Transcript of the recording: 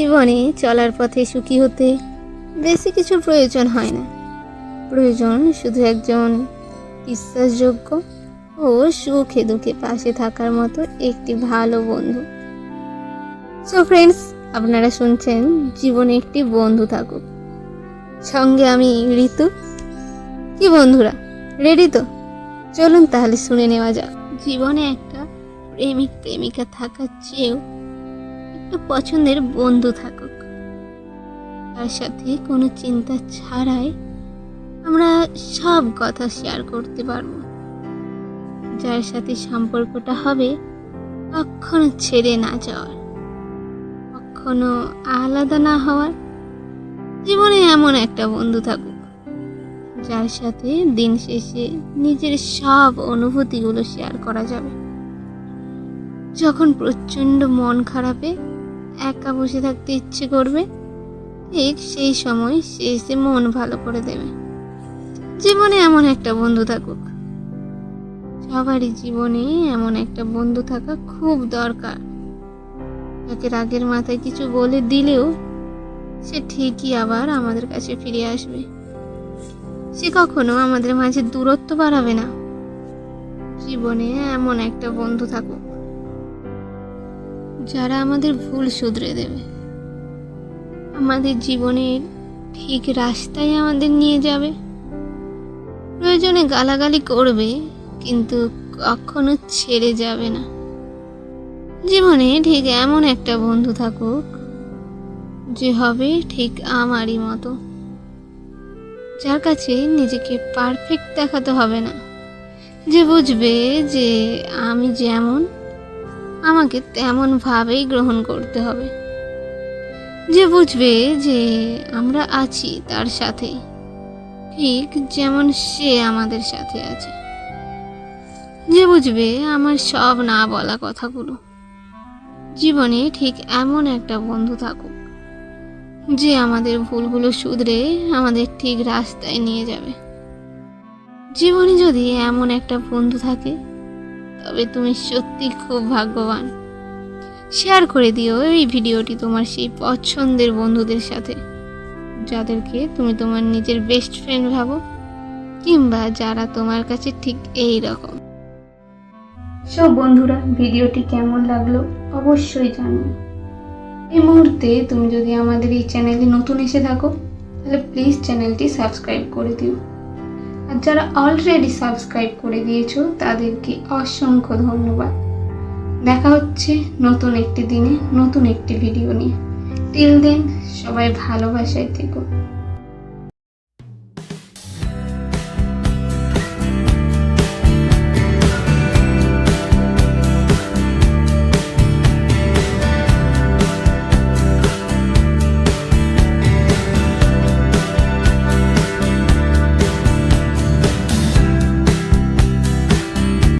জীবনে চলার পথে সুখী হতে বেশি কিছু প্রয়োজন হয় না। প্রয়োজন শুধু একজন বিশ্বাসযোগ্য ও সুখে দুঃখে পাশে থাকার মতো একটি ভালো বন্ধু। সো ফ্রেন্ডস আপনারা শুনছেন জীবনে একটি বন্ধু থাকুক। সঙ্গে আমি ঋতু। কি বন্ধুরা রেডি তো? চলুন তাহলে শুনে নেওয়া যাক। জীবনে একটা প্রেমিক, প্রেমিকা থাকার চেয়েও একটা পছন্দের বন্ধু থাকুক। তার সাথে কোনো চিন্তা ছাড়াই আমরা সব কথা শেয়ার করতে পারব। যার সাথে সম্পর্কটা হবে কখনো ছেড়ে না যাওয়ার, কখনো আলাদা না হওয়ার। জীবনে এমন একটা বন্ধু থাকুক, যার সাথে দিন শেষে নিজের সব অনুভূতিগুলো শেয়ার করা যাবে। যখন প্রচণ্ড মন খারাপে একা বসে থাকতে ইচ্ছে করবে? ঠিক সেই সময় সে এসে মন ভালো করে দেবে। জীবনে এমন একটা বন্ধু থাকুক। সবারই জীবনে এমন একটা বন্ধু থাকা খুব দরকার। তাকে রাগের মাথায় কিছু বলে দিলেও সে ঠিকই আবার আমাদের কাছে ফিরে আসবে। সে কখনো আমাদের মাঝে দূরত্ব বাড়াবে না। জীবনে এমন একটা বন্ধু থাকুক। যারা আমাদের ভুল শুধরে দেবে। আমাদের জীবনের ঠিক রাস্তায় আমাদের নিয়ে যাবে। প্রয়োজনে গালাগালি করবে, কিন্তু কখনো ছেড়ে যাবে না। জীবনে ঠিক এমন একটা বন্ধু থাকুক, যে হবে ঠিক আমারই মতো। যার কাছে নিজেকে পারফেক্ট দেখাতে হবে না। যে বুঝবে যে আমি যেমন আমাকে তেমনভাবেই গ্রহণ করতে হবে। যে বুঝবে যে আমরা আছি তার সাথে ঠিক যেমন সে আমাদের সাথে আছে। যে বুঝবে আমার সব না বলা কথাগুলো। জীবনে ঠিক এমন একটা বন্ধু থাকুক, যে আমাদের ভুলগুলো শুধরে আমাদের ঠিক রাস্তায় নিয়ে যাবে। জীবনে যদি এমন একটা বন্ধু থাকে তবে তুমি সত্যি খুব ভাগ্যবান। শেয়ার করে দিও এই ভিডিওটি তোমার সেই পছন্দের বন্ধুদের সাথে, যাদেরকে তুমি তোমার নিজের বেস্ট ফ্রেন্ড ভাবো, কিংবা যারা তোমার কাছে ঠিক এই রকম। সব বন্ধুরা, ভিডিওটি কেমন লাগল অবশ্যই জানিও। এই মুহূর্তে তুমি যদি আমাদের এই চ্যানেলে নতুন এসে থাকো, তাহলে প্লিজ চ্যানেলটি সাবস্ক্রাইব করে দিও। আর যারা অলরেডি সাবস্ক্রাইব করে দিয়েছ, তাদেরকে অসংখ্য ধন্যবাদ। দেখা হচ্ছে নতুন একটি দিনে, নতুন একটি ভিডিও নিয়ে। টিল দেন সবাই ভালোবাসায় থেকো।